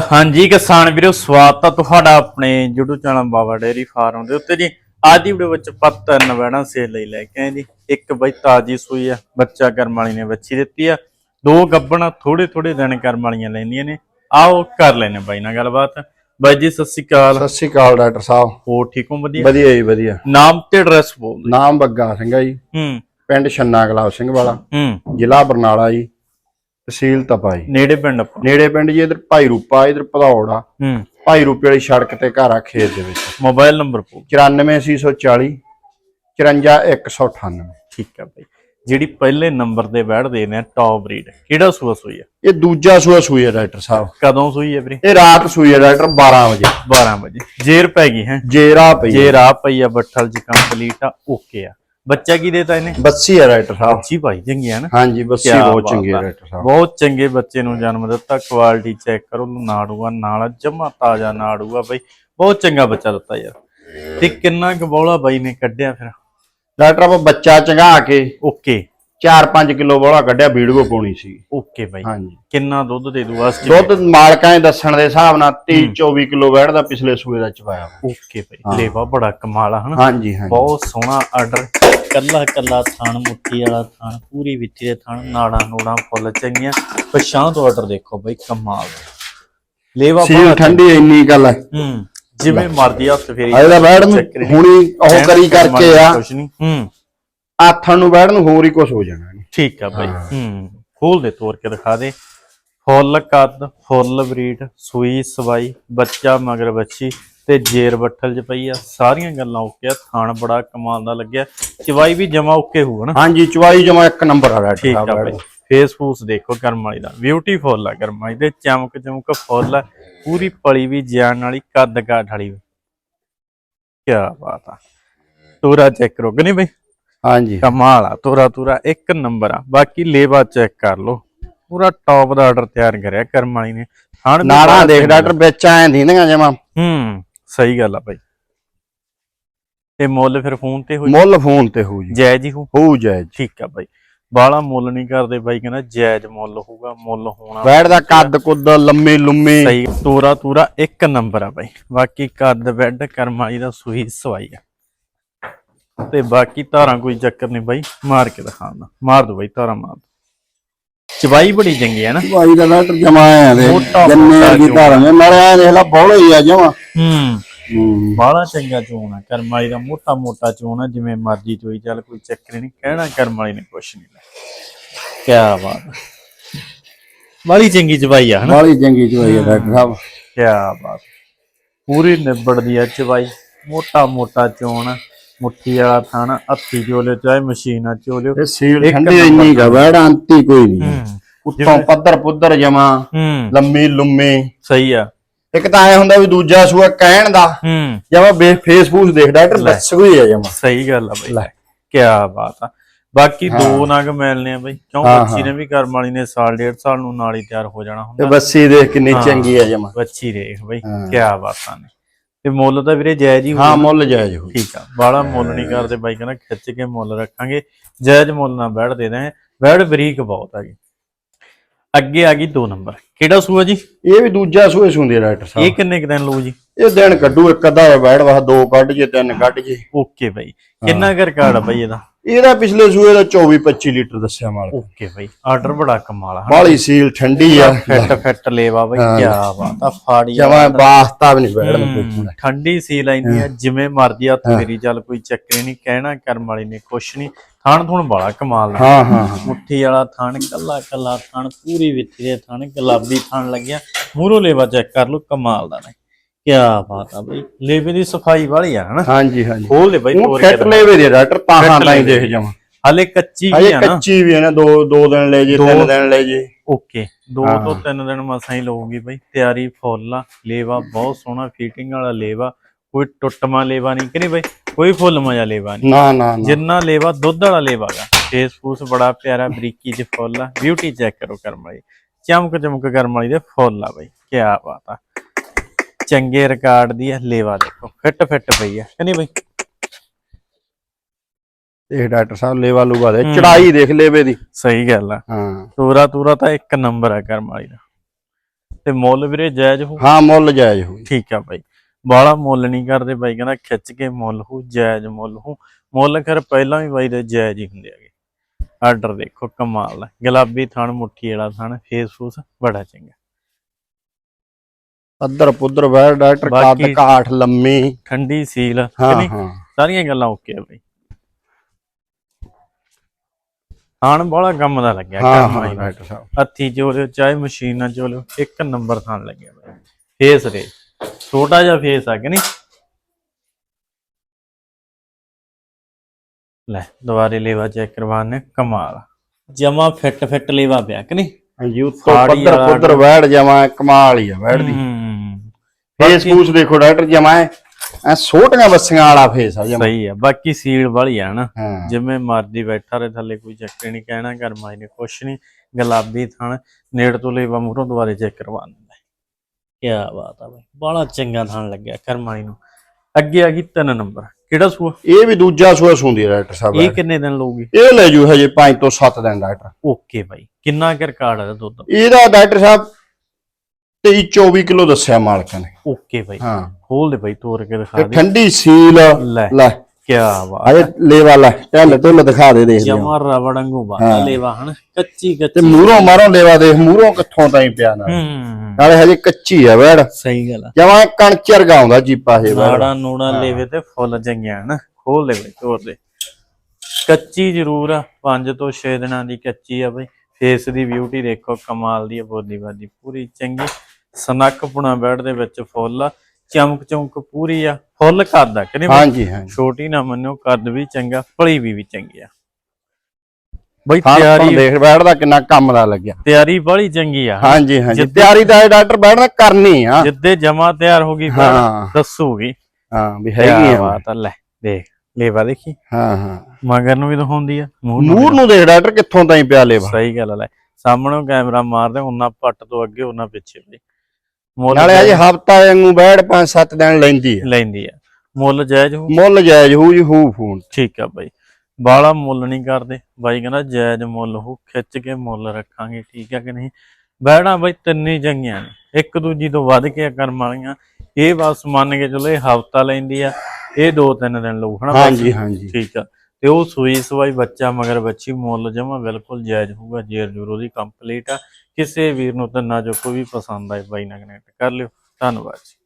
ਹਾਂਜੀ ਕਿਸਾਨ ਵੀਰੋ ਸਵਾਗਤ ਹੈ ਤੁਹਾਡਾ ਆਪਣੇ YouTube channel Baba dairy farm ਦੇ ਉੱਤੇ ਜੀ। ਅੱਜ ਦੀ ਵੀਡੀਓ ਵਿੱਚ ਪੱਤ ਨਵੈਣਾ ਸੇਲ ਲਈ ਲੈ ਕੇ ਆਏ ਜੀ। ਇੱਕ ਬਈ ਤਾਜੀ ਸੂਈ ਆ ਬੱਚਾ ਕਰਮ ਵਾਲੀ ਨੇ ਬੱਚੀ ਦਿੱਤੀ ਆ। ਦੋ ਗੱਬਣਾ ਥੋੜੇ ਥੋੜੇ ਦਿਨ ਕਰਮ ਵਾਲੀਆਂ ਲੈਂਦੀਆਂ ਨੇ। ਆਓ ਕਰ ਲੈਨੇ ਬਾਈ ਨਾਲ ਗੱਲਬਾਤ। ਬਾਈ ਜੀ ਸਤਿ ਸ਼੍ਰੀ ਅਕਾਲ। ਸਤਿ ਸ਼੍ਰੀ ਅਕਾਲ ਡਾਕਟਰ ਸਾਹਿਬ। ਹੋ ਠੀਕ ਹੋ? ਵਧੀਆ? ਵਧੀਆ ਜੀ ਵਧੀਆ। ਨਾਮ ਤੇ ਐਡਰੈਸ ਬੋਲ। ਨਾਮ ਬੱਗਾ ਸਿੰਘ ਆ ਜੀ। ਹੂੰ। ਪਿੰਡ ਛੰਨਾ ਗੁਲਾਬ ਸਿੰਘ ਵਾਲਾ। ਹੂੰ। ਜ਼ਿਲ੍ਹਾ ਬਰਨਾਲਾ ਜੀ। ਤਹਿਸੀਲ ਤਪਾ ਜੀ ਨੇੜੇ ਪਿੰਡ ਆਪਾਂ। ਨੇੜੇ ਪਿੰਡ ਜੀ ਇਧਰ ਭਾਈ ਰੂਪਾ ਇਧਰ ਭਦੌੜ। ਆ ਹੂੰ। ਭਾਈ ਰੂਪੇ ਵਾਲੀ ਸੜਕ ਤੇ ਘਰ ਆ ਖੇਤ ਦੇ ਵਿੱਚ। ਮੋਬਾਈਲ ਨੰਬਰ ਬੋਲ 94840 54198 ਠੀਕ ਆ ਬਾਈ ਜਿਹੜੀ ਪਹਿਲੇ ਨੰਬਰ ਤੇ ਬੈਠਦੇ ਨੇ ਟੌਪ ਬਰੀਡ ਕਿਹੜਾ ਸੂਆ ਸੂਈ ਆ? ਇਹ ਦੂਜਾ ਸੂਆ ਸੂਈ ਹੈ ਡਾਕਟਰ ਸਾਹਿਬ। ਕਦੋਂ ਸੂਈ ਹੈ ਵੀਰੇ? ਇਹ ਰਾਤ ਸੂਈ ਹੈ ਡਾਕਟਰ 12 ਵਜੇ। 12 ਵਜੇ। ਜੇਰ ਪੈ ਗਈ ਹੈ। ਜੇਰਾ ਪਈ ਜੇਰ ਆ ਪਈ ਆ ਬੱਠਲ ਜੀ ਕੰਪਲੀਟ ਆ ਓਕੇ ਆ। ਬੱਚਾ ਕੀ ਦੇਤਾ ਇਹਨੇ? ਬੱਸੀ ਹੈ ਡਾਕਟਰ ਸਾਹਿਬ। ਅੱਛੀ ਭਾਈ ਚੰਗੀ ਨਾ। ਹਾਂਜੀ ਬੱਸੀ ਕਿਆ ਬਹੁਤ ਬਾਤ ਚੰਗੀ ਹੈ ਆ। ਡਾਕਟਰ ਸਾਹਿਬ। ਬਹੁਤ ਚੰਗੇ ਬੱਚੇ ਨੂੰ ਜਨਮ ਦਿੱਤਾ ਕੁਆਲਿਟੀ ਚੈੱਕ ਕਰੋ ਨਾੜੂਆ ਨਾਲ ਜਮਾ ਤਾਜ਼ਾ ਨਾੜੂਆ ਬਾਈ। ਬਹੁਤ ਚੰਗਾ ਬੱਚਾ ਦਿੱਤਾ ਯਾਰ। ਤੇ ਕਿੰਨਾ ਕੁ ਬੌਲਾ ਬਾਈ ਨੇ ਕੱਢਿਆ ਫਿਰ? ਡਾਕਟਰ ਆਪਾਂ ਬੱਚਾ ਚੰਗਾ ਕੇ ਓਕੇ। 4-5 ਕਿਲੋ ਬੋਲਾ ਕੱਢਿਆ ਵੀਡੀਓ ਪਾਉਣੀ ਸੀ। ਓਕੇ ਬਾਈ। ਹਾਂਜੀ। ਕਿੰਨਾ ਦੁੱਧ ਦੇ ਦੂ ਵਾਸਤੇ ਦੁੱਧ ਮਾਲਕਾਂ ਦੇ ਦੱਸਣ ਦੇ ਹਿਸਾਬ ਨਾਲ 23 24 ਕਿਲੋ ਬੈਠਦਾ ਪਿਛਲੇ ਸੂਏ ਦਾ ਚਵਾਇਆ ਓਕੇ ਬਾਈ। ਲੇਵਾ ਬੜਾ ਕਮਾਲ ਆ ਹਨਾ? ਹਾਂਜੀ ਹਾਂਜੀ। ਬਹੁਤ ਸੋਹਣਾ ਆਰਡਰ ਕੱਲਾ ਕੱਲਾ ਥਣ ਮੁੱਠੀ ਵਾਲਾ ਥਣ ਪੂਰੀ ਵਿੱਚੀ ਦੇ ਥਣ ਨਾੜਾਂ ਨੂੜਾਂ ਫੁੱਲ ਚੰਗੀਆਂ। ਪਛਾਂ ਤੋਂ ਆਰਡਰ ਦੇਖੋ ਬਈ ਕਮਾਲ। ਲੇਵਾ ਸੀਲ ਠੰਡੀ ਇੰਨੀ ਗੱਲ ਹੈ। ਹੂੰ ਜਿਵੇਂ ਮਰਦੀ ਹੱਥ ਫੇਰੀ ਇਹਦਾ ਬੈਠ ਨੂੰ ਚੱਕਰ ਨੀ। ਹੁਣੀ ਉਹ ਕਰੀ ਕਰਕੇ ਆ। ਕੁਛ ਨਹੀਂ। ਹੂੰ। ਆਥਣ ਨੂੰ ਹੋਰ ਹੀ ਕੁਝ ਹੋ ਜਾਣਾ। ਠੀਕ ਆ ਬਾਈ। ਹੂੰ। ਖੋਲ ਦੇ ਤੋੜ ਕੇ ਦਿਖਾ ਦੇ। ਫੁੱਲ ਕੱਦ ਫੁੱਲ ਬਰੀਡ ਸੂਈ ਸਵਾਈ ਬੱਚਾ ਮਗਰ ਬੱਚੀ ਤੇ ਜੇਰ ਬੱਠਲ ਚ ਪਈ ਆ ਸਾਰੀਆਂ ਗੱਲਾਂ ਓਕੇ ਆ ਥਣ ਬੜਾ ਕਮਾਲ ਦਾ ਲੱਗਿਆ। ਚਵਾਈ ਵੀ ਜਮਾ ਓਕੇ ਹੋਊ ਨਾ? ਹਾਂਜੀ ਚਵਾਈ ਜਮਾ ਇੱਕ ਨੰਬਰ ਆ ਡਾਕਟਰ ਠੀਕ ਆ ਫੇਸ ਫੂਸ ਦੇਖੋ ਕਰਮ ਵਾਲੀ ਦਾ। ਬਿਊਟੀਫੁਲ ਆ ਕਰਮ ਵਾਲੀ ਦੇ। ਚਮਕ ਚਮਕ ਫੁੱਲ ਆ। ਪੂਰੀ ਪਲੀ ਵੀ ਜਾਨ ਵਾਲੀ ਕੱਦ ਕਾਠ ਵਾਲੀ ਕੀ ਬਾਤ ਆ। ਤੋਰਾ ਚੈੱਕ ਕਰੋ ਕਿ ਨਹੀਂ ਬਈ? ਹਾਂਜੀ। ਕਮਾਲ ਆ ਤੋਰਾ ਤੋਰਾ ਇੱਕ ਨੰਬਰ ਆ। ਬਾਕੀ ਲੇਵਾ ਚੈੱਕ ਕਰ ਲਓ। ਪੂਰਾ ਟੌਪ ਦਾ ਆਰਡਰ ਤਿਆਰ ਕਰਿਆ ਕਰਮ ਵਾਲੀ ਨੇ। ਹਣ ਨਾੜਾਂ ਦੇਖ ਡਾਕਟਰ ਵਿੱਚ ਐਂ ਦੀਂਦੀਆਂ ਜਮਾ। ਹੂੰ। ਸਹੀ ਗੱਲ ਆ ਬਾਈ। ਤੇ ਮੁੱਲ ਫਿਰ ਫੋਨ ਤੇ ਹੋਈ? ਮੁੱਲ ਫੋਨ ਤੇ ਹੋਊ ਜੀ। ਜਾਇਜ਼ ਹੀ ਹੋ ਜਾਇਜ਼। ਠੀਕ ਆ ਬਾਈ। ਬਾਲਾ ਮੁੱਲ ਨਹੀਂ ਕਰਦੇ ਬਾਈ ਕਹਿੰਦਾ ਜਾਇਜ਼ ਮੁੱਲ ਹੋਊਗਾ ਮੁੱਲ ਹੋਣਾ ਬੈਠ ਦਾ ਕੱਦ ਕੁੱਦ ਲੰਮੇ ਲੁੰਮੇ। ਸਹੀ ਤੋਰਾ ਤੂਰਾ ਇੱਕ ਨੰਬਰ ਆ ਬਾਈ। ਬਾਕੀ ਕੱਦ ਬੈੱਡ ਕਰਮਾਈ ਦਾ ਸੂਈ ਸਵਾਈ ਆ। ਤੇ ਬਾਕੀ ਧਾਰਾਂ ਕੋਈ ਚੱਕਰ ਨਹੀਂ ਬਾਈ ਮਾਰ ਕੇ ਦਿਖਾਉਂਦਾ। ਮਾਰ ਦੋ ਬਾਈ ਧਾਰਾਂ ਮਾਰ ਦੋ ਚਵਾਈ ਬੜੀ ਚੰਗੀ ਆ ਨਾ। ਚਵਾਈ ਦਾ ਡਾਕਟਰ ਜਮਾ ਐ ਦੇ ਮੋਟਾ ਜੰਨੇ ਦੀ ਜੋ। ਧਾਰਾਂ ਨੇ ਨਾਲੇ ਐ ਦੇਖ ਲਾ ਬੋਲੇ ਹੀ ਆ ਜਮਾ। ਹੂੰ। ਹੂੰ। ਬਾਲਾ ਚੰਗਾ ਚੋਣ ਆ ਕਰਮਾਈ ਦਾ ਮੋਟਾ ਮੋਟਾ ਚੋਣ ਆ ਜਿਵੇਂ ਮਰਜ਼ੀ ਚੋਈ ਚੱਲ ਕੋਈ ਚੱਕਰ ਨਹੀਂ ਕਹਿਣਾ ਕਰਮਾਈ ਨੇ ਕੁਛ ਨਹੀਂ ਕੀ ਬਾਤ। ਆ। ਬਾਲੀ ਚੰਗੀ ਚਵਾਈ ਆ ਹਨਾ? ਬਾਲੀ ਚੰਗੀ ਚਵਾਈ ਆ ਡਾਕਟਰ ਸਾਹਿਬ। ਕੀ ਬਾਤ। ਪੂਰੀ ਨਿਬੜਦੀ ਆ ਚਵਾਈ ਮੋਟਾ ਮੋਟਾ ਚੋਣ ਮੁੱਠੀ ਵਾਲਾ ਥਣ ਹੱਥੀ ਚੋਲੇ ਚਾਹੇ ਮਸ਼ੀਨਾਂ ਚੋਲਿਓ ਇਹ ਸੀਲ ਠੰਡੀ ਇੰਨੀ ਗਾ ਬੈਠ ਅੰਤੀ ਕੋਈ ਨਹੀਂ। ਉੱਤੋਂ ਪੱਧਰ ਪੁੱਧਰ ਜਮਾ ਲੰਮੀ ਲੁੰਮੇ। ਸਹੀ ਆ। ਇੱਕ ਤਾਂ ਐ ਹੁੰਦਾ ਵੀ ਦੂਜਾ ਸੂਆ ਕਹਿਣ ਦਾ ਹੂੰ। ਜਮਾ ਫੇਸਬੁੱਕ ਦੇਖ ਡਾਕਟਰ ਬਸ ਕੋਈ ਆ ਜਮਾ। ਸਹੀ ਗੱਲ ਆ ਬਈ। ਕੀ ਬਾਤ ਆ। ਬਾਕੀ ਦੋ ਨਗ ਮਿਲਨੇ ਆ ਬਈ। ਕਿਉਂ ਬੱਚੀ ਨੇ ਵੀ ਕਰਮ ਵਾਲੀ ਨੇ ਸਾਲ ਡੇਢ ਸਾਲ ਨੂੰ ਨਾਲ ਹੀ ਤਿਆਰ ਹੋ ਜਾਣਾ ਤੇ ਹੁੰਦਾ। ਬੱਸੀ ਦੇਖ ਕਿੰਨੀ ਚੰਗੀ ਆ ਜਮਾ। ਬੱਚੀ ਦੇਖ ਬਈ। ਕੀ ਬਾਤਾਂ ਨੇ। ਤੇ ਮੁੱਲ ਤਾਂ ਵੀਰੇ ਜਾਇਜ਼ ਹੀ ਹਾਂ ਮੁੱਲ ਜਾਇਜ਼ ਹੋ ਠੀਕ ਆ। ਬਾਲਾ ਮੁੱਲ ਨਹੀਂ ਕਰਦੇ ਬਾਈ ਕਹਿੰਦਾ ਖਿੱਚ ਕੇ ਮੁੱਲ ਰੱਖਾਂਗੇ। ਜਾਇਜ਼ ਮੁੱਲ ਨਾਲ ਬੈਠ ਦੇ ਦੇ ਬੈਠ ਬਰੀਕ ਬਹੁਤ ਹੈਗੀ ਅੱਗੇ ਆ ਗਈ 2 ਨੰਬਰ। ਕਿਹੜਾ ਸੂਆ ਜੀ? ਇਹ ਵੀ ਦੂਜਾ ਸੂਏ ਸੁੰਦੇ ਡਾਕਟਰ ਇਹ ਸਾਹਿਬ ਕਿੰਨੇ ਕੁ ਦਿਨ ਲਊ ਜੀ? ਇਹ ਦਿਨ ਕੱਢੂ ਇੱਕ ਅੱਧਾ ਬੈਠ ਵਾ ਦੋ ਕੱਢ ਜੇ ਤਿੰਨ ਕੱਢ ਜੇ। ਓਕੇ ਬਾਈ। ਕਿੰਨਾ ਕਰ ਕਾਰਡ ਆ ਬਾਈ ਇਹਦਾ? ਇਹਦਾ ਪਿਛਲੇ ਸੂਏ ਦਾ 24 25 ਲੀਟਰ ਦੱਸਿਆ ਮਾਲਕ। ਓਕੇ ਬਾਈ ਆਰਡਰ ਬੜਾ ਕਮਾਲ ਆ ਬਾਲੀ ਸੀਲ ਠੰਡੀ ਆ। ਫਿੱਟ ਫਿੱਟ ਲੇਵਾ ਬਾਈ ਕੀ ਬਾਤ ਆ ਫਾੜੀ ਜਮਾ ਬਾਸਤਾ ਵੀ ਨਹੀਂ ਬੈਠਣ ਠੰਡੀ ਸੀ ਲੈਂਦੀ ਆ ਜਿਵੇਂ ਮਰਦੀ ਆ ਮੇਰੀ ਚੱਲ ਕੋਈ ਚੱਕਰ ਨਹੀਂ ਕਹਿਣਾ ਕਰਮ ਵਾਲੀ ਨੇ ਕੁਛ ਨਹੀਂ। ਥਣ ਥੁਣ ਬੜਾ ਕਮਾਲ ਦਾ ਹਾਂ ਹਾਂ ਮੁੱਠੀ ਵਾਲਾ ਥਣ ਕੱਲਾ ਕੱਲਾ ਥਣ ਪੂਰੀ ਵਿੱਚੀ ਦੇ ਥਣ ਗੁਲਾਬੀ ਥਣ ਲੱਗਿਆ। ਮੂਰੋ ਲੇਵਾ ਚੈੱਕ ਕਰ ਲਓ ਕਮਾਲ ਦਾ ਨੇ। ਕੀ ਬਾਤ ਆ ਬਈ। ਲੇਵੇ ਦੀ ਸਫ਼ਾਈ ਵਾਲੀ ਆ ਹਨਾ? ਹਾਂਜੀ ਹਾਂਜੀ। ਖੋਲ ਦੇ ਬਈ ਉਹ ਤੋੜ ਕੇ ਫਿੱਟ ਲੈਵੇ ਦੇ ਡਾਕਟਰ ਤਾਂ ਹੀ ਦੇਖ ਜਾਵਾਂ। ਹਲੇ ਕੱਚੀ ਹੀ ਆ ਨਾ। ਕੱਚੀ ਵੀ ਹੈ ਨਾ ਦੋ ਦੋ ਦਿਨ ਲੈ ਜੇ ਤਿੰਨ ਦਿਨ ਲੈ ਜੇ। ਓਕੇ ਦੋ ਤੋਂ ਤਿੰਨ ਦਿਨ ਮਸਾਂ ਹੀ ਲਊਗੀ ਬਈ। ਤਿਆਰੀ ਫੁੱਲ ਆ ਲੇਵਾ ਬਹੁਤ ਸੋਹਣਾ ਫਿਟਿੰਗ ਵਾਲਾ ਲੇਵਾ। ਕੋਈ ਟੁੱਟਮਾ ਲੇਵਾ ਨਹੀਂ ਕਿ ਨਹੀਂ ਬਈ? ਕੋਈ ਫੁੱਲ ਮਜਾ ਲੇਵਾ ਨਹੀਂ। ਨਾ ਨਾ ਨਾ। ਜਿੰਨਾ ਲੇਵਾ ਦੁੱਧ ਵਾਲਾ ਲੇਵਾਗਾ ਫੇਸ ਫੂਸ ਬੜਾ ਪਿਆਰਾ ਬਰੀਕੀ ਚ ਫੁੱਲ ਆ। ਬਿਊਟੀ ਚੈੱਕ ਕਰੋ ਕਰਮ ਵਾਲੀ। ਚਮਕ ਚਮਕ ਕਰਮ ਵਾਲੀ ਦੇ ਫੁੱਲ ਆ ਬਈ। ਕੀ ਬਾਤ ਆ। ਚੰਗੇ ਰਿਕਾਰਡ ਦੀ ਆ ਲੇਵਾ ਦੇਖੋ ਫਿੱਟ ਫਿੱਟ ਪਈ ਆ ਕਿ ਨਹੀਂ ਬਈ? ਇਹ ਡਾਕਟਰ ਸਾਹਿਬ ਲੇਵਾ ਲੂਗਾ ਦੇ ਚੜਾਈ ਦੇਖ ਲੇਵੇ ਦੀ। ਸਹੀ ਗੱਲ ਆ। ਹਾਂ। ਤੂਰਾ ਤੂਰਾ ਤਾਂ ਇੱਕ ਨੰਬਰ ਆ ਕਰਮ ਵਾਲੀ ਦਾ। ਤੇ ਮੁੱਲ ਵੀਰੇ ਜਾਇਜ਼ ਹੋ ਹਾਂ ਮੁੱਲ ਜਾਇਜ਼ ਹੋਈ ਠੀਕ ਆ ਬਾਈ। ਬਾਲਾ ਮੁੱਲ ਨਹੀਂ ਕਰਦੇ ਬਾਈ ਕਹਿੰਦਾ ਖਿੱਚ ਕੇ ਮੁੱਲ ਹੋ ਜਾਇਜ਼ ਮੁੱਲ ਹੋ ਮੁੱਲ ਕਰ ਪਹਿਲਾਂ ਵੀ ਬਾਈ ਦੇ ਜਾਇਜ਼ ਹੀ ਹੁੰਦੇ ਹੈਗੇ। ਆਰਡਰ ਦੇਖੋ ਕਮਾਲ ਦਾ ਗੁਲਾਬੀ ਥਣ ਮੁੱਠੀ ਵਾਲਾ ਥਣ ਫੇਸ ਫੂਸ ਬੜਾ ਚੰਗਾ। ਪੱਧਰ ਪੁੱਧਰ ਵੈੜ ਡਾਕਟਰ ਕੱਦ ਕਾਠ ਲੰਮੀ। ਠੰਡੀ ਸੀਲ। ਹਾਂ ਹਾਂ। ਸਾਰੀਆਂ ਗੱਲਾਂ ਓਕੇ ਆ ਬਾਈ। ਥਣ ਬੜਾ ਕੰਮ ਦਾ ਲੱਗਿਆ ਨੂੰ। ਡਾਕਟਰ ਸਾਹਿਬ। ਹੱਥੀ ਚੋਲਿਓ ਚਾਹੇ ਮਸ਼ੀਨ ਨਾਲ ਚੋਲਿਓ ਇੱਕ ਨੰਬਰ ਥਣ ਲੱਗਿਆ ਬਾਈ। ਫੇਸ ਰੇ। ਛੋਟਾ ਜਿਹਾ ਫੇਸ ਆ ਕਿ ਨਹੀਂ? ਲੈ ਦੁਬਾਰੇ ਲੇਵਾ ਚੈੱਕ ਕਰਵਾਣੇ ਕਮਾਲ। ਜਮਾ ਫਿੱਟ ਫਿੱਟ ਲੇਵਾ ਪਿਆ ਕਿ ਨਹੀਂ? ਹਾਂਜੀ ਉੱਤੋਂ ਪੱਧਰ ਪੁੱਧਰ ਵੈੜ ਜਮਾ ਕਮਾਲ ਹੀ ਆ ਵੈੜ ਦੀ। ਫੇਸ ਫੂਸ ਦੇਖੋ ਡਾਕਟਰ ਜਮਾ ਐ ਛੋਟੀਆਂ ਬੱਸੀਆਂ ਵਾਲਾ ਫੇਸ ਆ ਜਮਾ। ਸਹੀ ਆ ਬਾਕੀ ਸੀਲ ਵਾਲੀ ਆ ਨਾ। ਹਾਂ। ਜਿਵੇਂ ਮਰਦੀ ਬੈਠਾ ਰਹੇ ਥੱਲੇ ਕੋਈ ਚੱਕਰ ਨਹੀਂ ਕਹਿਣਾ ਕਰ ਮਾਈ ਨੇ ਕੁਛ ਨਹੀਂ ਗੁਲਾਬੀ ਥਣ ਨੇੜ ਤੋਂ ਲੇਵਾ ਮੂਹਰੋਂ ਦੁਬਾਰੇ ਚੈੱਕ ਕਰਵਾ ਦਿੰਦਾ। ਕੀ ਬਾਤ ਆ ਬਾਈ ਬੜਾ ਚੰਗਾ ਥਣ ਲੱਗਿਆ ਕਰਮਾਈ ਨੂੰ। ਅੱਗੇ ਆ ਗਈ ਤਿੰਨ ਨੰਬਰ ਕਿਹੜਾ ਸੂਆ? ਇਹ ਵੀ ਦੂਜਾ ਸੂਆ ਸੁੰਦੀ ਡਾਕਟਰ ਸਾਹਿਬ ਇਹ ਕਿੰਨੇ ਦਿਨ ਲਊਗੀ? ਇਹ ਲੈ ਜੂ ਹਜੇ 5 ਤੋਂ 7 ਦਿਨ ਡਾਕਟਰ। ਓਕੇ ਬਾਈ ਕਿੰਨਾ ਕੁ ਰਿਕਾਰਡ ਹੈ ਦੁੱਧ? ਇਹਦਾ ਡਾਕਟਰ ਸਾਹਿਬ 23 24 ਕਿਲੋ ਦੱਸਿਆ ਮਾਲਕਾਂ ਨੇ। ਓਕੇ ਬਾਈ। ਹਾਂ। ਖੋਲ ਦੇ ਬਾਈ ਤੋੜ ਕੇ ਦਿਖਾ ਤੇ ਦੇ। ਠੰਡੀ ਸੀਲ ਲੈ ਲੈ। ਕੀ ਬਾਤ। ਅਜੇ ਲੇਵਾ ਲੈ ਢੱਲ ਢੁੱਲ ਦਿਖਾ ਦੇ ਦੇਖਦੇ। ਜਮਾ ਬਾਤ ਹਾਂ। ਲੇਵਾ ਹਨ ਕੱਚੀ ਤੇ ਕੱਚੀ। ਮੂਹਰੋਂ ਮਾਰੋਂ ਲੇਵਾ ਦੇਖ ਮੂਹਰੋਂ ਕਿੱਥੋਂ ਤਾਈਂ ਪਿਆ ਨਾਲ। ਹੂੰ ਨਾਲੇ ਹਜੇ ਕੱਚੀ ਆ ਵੈੜ। ਸਹੀ ਗੱਲ ਆ। ਜਮਾਂ ਕਣਚਰ ਗਾਉਂਦਾ ਜੀਪਾ ਇਹ ਵੈੜ। ਨਾੜਾ ਨੂੜਾ ਲੇਵੇ ਤੇ ਫੁੱਲ ਚੰਗੀਆਂ ਹਨ। ਖੋਲ ਦੇ ਬਈ ਤੋੜ ਦੇ। ਕੱਚੀ ਜ਼ਰੂਰ ਆ 5 ਤੋਂ 6 ਦਿਨਾਂ ਦੀ ਕੱਚੀ ਆ ਬਈ। ਫੇਸ ਦੀ ਬਿਊਟੀ ਦੇਖੋ ਕਮਾਲ ਦੀ ਆ ਬੋਦੀ ਬਾਦੀ ਪੂਰੀ ਚੰਗੀ। ਸਨੱਕ ਪੁਣਾ ਬੈਡ ਦੇ ਵਿੱਚ ਫੁੱਲ ਚਮਕ ਚਮਕ ਪੂਰੀ ਆ ਫੁੱਲ ਕੱਦ ਆ ਕਿ ਨਹੀਂ ਬਈ? ਹਾਂਜੀ ਹਾਂਜੀ। ਛੋਟੀ ਨਾ ਮੰਨਿਓ ਕੱਦ ਵੀ ਚੰਗਾ ਭਲੀ ਵੀ ਵੀ ਚੰਗੀ ਆ। ਬਈ ਤਿਆਰੀ ਦੇਖ ਵੈੜ ਦਾ ਕਿੰਨਾ ਕੰਮ ਦਾ ਲੱਗਿਆ। ਤਿਆਰੀ ਬੜੀ ਚੰਗੀ ਆ। ਹਾਂਜੀ ਹਾਂਜੀ। ਤਿਆਰੀ ਇਹ ਡਾਕਟਰ ਦਾ ਕਰਨੀ ਆ। ਜਿੱਦੇ ਜਮਾ ਤਿਆਰ ਹੋ ਗਈ ਦੱਸੂਗੀ। ਹਾਂ ਵੀ ਹੈਗੀ ਆ। ਬਾਤ ਲੈ ਦੇਖ ਲੇਵਾ ਦੇਖੀ। ਹਾਂ ਹਾਂ। ਮਗਰ ਨੂੰ ਵੀ ਦਿਖਾਉਂਦੀ ਆ ਵੀ ਮੂਰ ਨੂੰ ਦੇਖ ਡਾਕਟਰ ਕਿੱਥੋਂ ਤਾਈਂ ਪਿਆ ਲੇਵਾ। ਸਹੀ ਗੱਲ ਆ ਲੈ। ਸਾਹਮਣੋਂ ਕੈਮਰਾ ਮਾਰਦੇ ਉਹਨਾਂ ਪੱਟ ਤੋਂ ਅੱਗੇ ਉਹਨਾਂ ਪਿੱਛੇ ਬਈ ਮੁੱਲ ਨਾਲੇ ਅਜੇ ਹਫਤਾ ਵਾਂਗੂ ਵੈੜ 5-7 ਦਿਨ ਲੈਂਦੀ ਆ। ਲੈਂਦੀ ਆ। ਮੁੱਲ ਜਾਇਜ਼ ਹੋ ਮੁੱਲ ਜਾਇਜ਼ ਹੋਊ ਜੀ ਹੋਊ ਫੋਨ। ਠੀਕ ਆ ਬਾਈ। ਬਾਲਾ ਮੁੱਲ ਨਹੀਂ ਕਰਦੇ। ਬਾਈ ਕਹਿੰਦਾ ਜਾਇਜ਼ ਮੁੱਲ ਹੋ ਖਿੱਚ ਕੇ ਮੁੱਲ ਰੱਖਾਂਗੇ ਠੀਕ ਆ ਕਿ ਨਹੀਂ? ਬੈੜਾਂ ਬਾਈ ਤਿੰਨੇ ਚੰਗੀਆਂ ਨੇ। ਇੱਕ ਦੂਜੀ ਤੋਂ ਵੱਧ ਕੇ ਕਰਮ ਵਾਲੀਆਂ। ਇਹ ਬਸ ਮੰਨ ਕੇ ਚਲੋ ਇਹ ਹਫਤਾ ਲੈਂਦੀ ਆ ਇਹ ਦੋ ਤਿੰਨ ਦਿਨ ਲਊ ਹਨਾ? ਹਾਂਜੀ ਹਾਂਜੀ। ਠੀਕ ਆ। ਤੇ ਉਹ ਸੂਈ ਸਵਾਈ ਬੱਚਾ, ਮਗਰ ਬੱਚੀ ਮੁੱਲ ਜਮਾ ਬਿਲਕੁਲ ਜਾਇਜ਼ ਹੋਊਗਾ ਜੇਰ ਜੂਰੋ ਦੀ ਕੰਪਲੀਟ ਆ। ਕਿਸੇ ਵੀਰ ਨੂੰ ਤਾਂ ਨਾ ਜੋ ਕੋਈ ਵੀ ਪਸੰਦ ਆਏ, ਬਾਈ ਨਾਲ ਕਨੈਕਟ ਕਰ ਲਿਓ। ਧੰਨਵਾਦ ਜੀ।